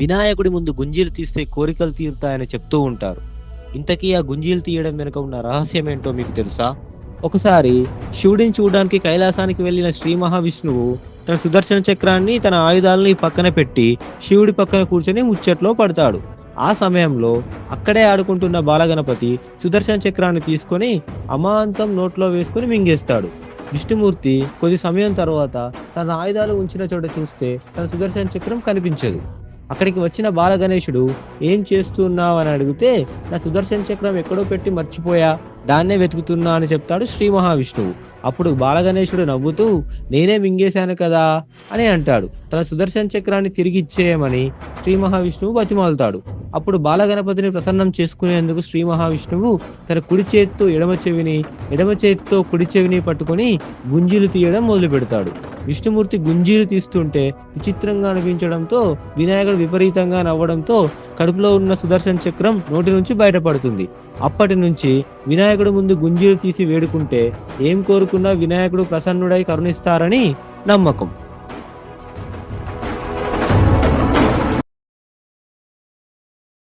వినాయకుడి ముందు గుంజీలు తీస్తే కోరికలు తీరుతాయని చెప్తూ ఉంటారు. ఇంతకీ ఆ గుంజీలు తీయడం వెనుక ఉన్న రహస్యం ఏంటో మీకు తెలుసా? ఒకసారి శివుడిని చూడడానికి కైలాసానికి వెళ్ళిన శ్రీ మహావిష్ణువు తన సుదర్శన చక్రాన్ని తన ఆయుధాలని పక్కన పెట్టి శివుడి పక్కన కూర్చొని ముచ్చట్లో పడతాడు. ఆ సమయంలో అక్కడే ఆడుకుంటున్న బాలగణపతి సుదర్శన చక్రాన్ని తీసుకొని అమాంతం నోట్లో వేసుకొని మింగేస్తాడు. విష్ణుమూర్తి కొద్ది సమయం తర్వాత తన ఆయుధాలు ఉంచిన చోట చూస్తే తన సుదర్శన చక్రం కనిపించదు. అక్కడికి వచ్చిన బాలగణేశుడు ఏం చేస్తున్నావు అని అడిగితే నా సుదర్శన చక్రం ఎక్కడో పెట్టి మర్చిపోయా దాన్నే వెతుకుతున్నా అని చెప్తాడు శ్రీ మహావిష్ణువు. అప్పుడు బాలగణేశుడు నవ్వుతూ నేనే మింగేశాను కదా అని అంటాడు. తన సుదర్శన చక్రాన్ని తిరిగి ఇచ్చేయమని శ్రీ మహావిష్ణువు బతిమాలుతాడు. అప్పుడు బాలగణపతిని ప్రసన్నం చేసుకునేందుకు శ్రీ మహావిష్ణువు తన కుడి చేతితో ఎడమ చెవిని ఎడమ చేతితో కుడి చెవిని పట్టుకొని గుంజీలు తీయడం మొదలు పెడతాడు విష్ణుమూర్తి గుంజీలు తీస్తుంటే విచిత్రంగా అనిపించడంతో వినాయకుడు విపరీతంగా నవ్వడంతో కడుపులో ఉన్న సుదర్శన చక్రం నోటి నుంచి బయటపడుతుంది. అప్పటి నుంచి వినాయకుడు ముందు గుంజీలు తీసి వేడుకుంటే ఏం కోరుకున్నా వినాయకుడు ప్రసన్నుడై కరుణిస్తారని నమ్మకం.